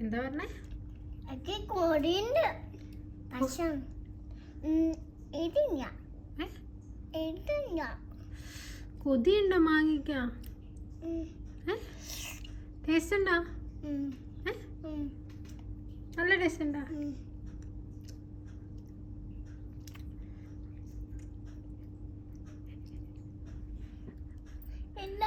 എന്താ പറഞ്ഞേ? ഒക്കെ കൊടിയുണ്ട് പക്ഷെ ഇതില്ല ഇതില്ല കൊതിയുണ്ടോ മാങ്ങിക്ക ടേസ്റ്റ് ഉണ്ടോ നല്ല ടേസ്റ്റ് ഉണ്ടോ ഇല്ല.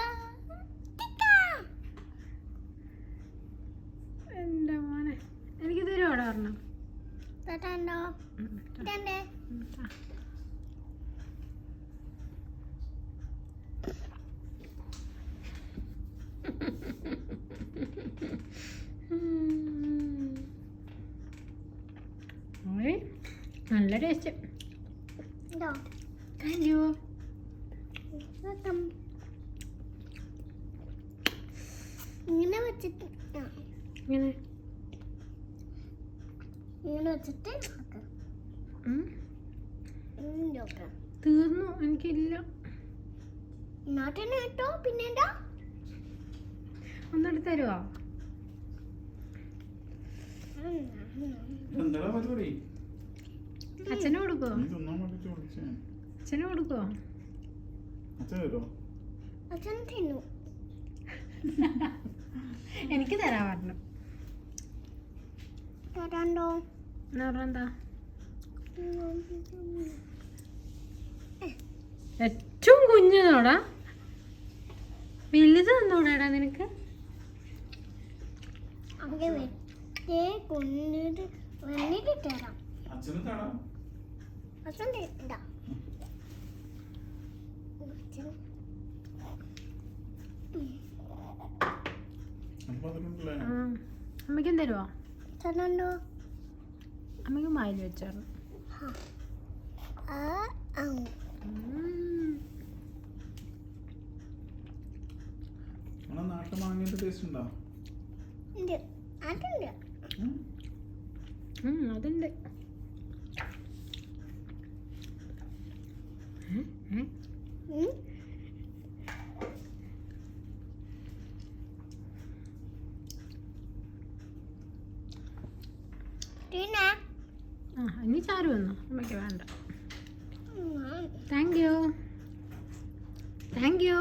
ഓയ് നല്ല ടേസ്റ്റ്? Thank you. ഇങ്ങനെ വെച്ചിട്ട് ഇങ്ങനെ? ഇങ്ങനെ വെച്ചിട്ട്. തീർന്നു. എനിക്കില്ല. കേട്ടോ. പിന്നെ എന്താ ഒന്നെടുത്ത് തരുവോ? അച്ഛന് കൊടുക്കോ? അച്ഛന് കൊടുക്കോ? അച്ഛൻ തരോ അച്ഛൻ തിന്നു. എനിക്ക് തരാൻ പറഞ്ഞു. തരാണ്ടോ എന്ന് പറഞ്ഞാ എന്താ ഉം. ഏറ്റവും കുഞ്ഞതോടാ വലുത് തന്നോടാടാ നിനക്ക്. വന്നിട്ട് തരാം അച്ഛൻ ആ. അമ്മയ്ക്കും തരുമോ തരാണ്ടോ അമ്മയ്ക്ക് മായിൽ വെച്ചാണ് നാട്ടിൽ മാങ്ങേന്റെ ടേസ്റ്റ് ഉണ്ടോ? ഉണ്ട്. അതുണ്ട്. ഉം? അതുണ്ട്. ഏ? ആ ഇനി ചാറ് വന്നു. അമ്മയ്ക്ക് വേണ്ട. താങ്ക് യു താങ്ക് യു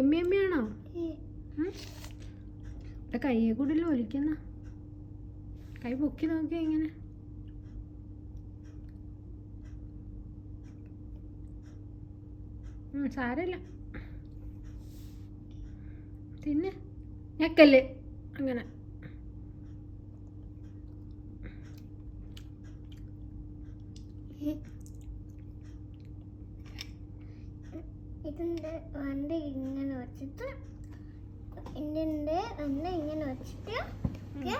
എമ്മി എമ്മിയാണോ? ഇവിടെ കയ്യെ കൂടി ഒലിക്കുന്ന? കൈ പൊക്കി നോക്കി എങ്ങനെ സാരല്ല സാരമില്ല തിന്ന്. ഞെക്കൽ അങ്ങനെ. ഇതിന്റെ വണ്ടി ഇങ്ങനെ വെച്ചിട്ട് ഇതിന്റെ വണ്ടി ഇങ്ങനെ വെച്ചിട്ട്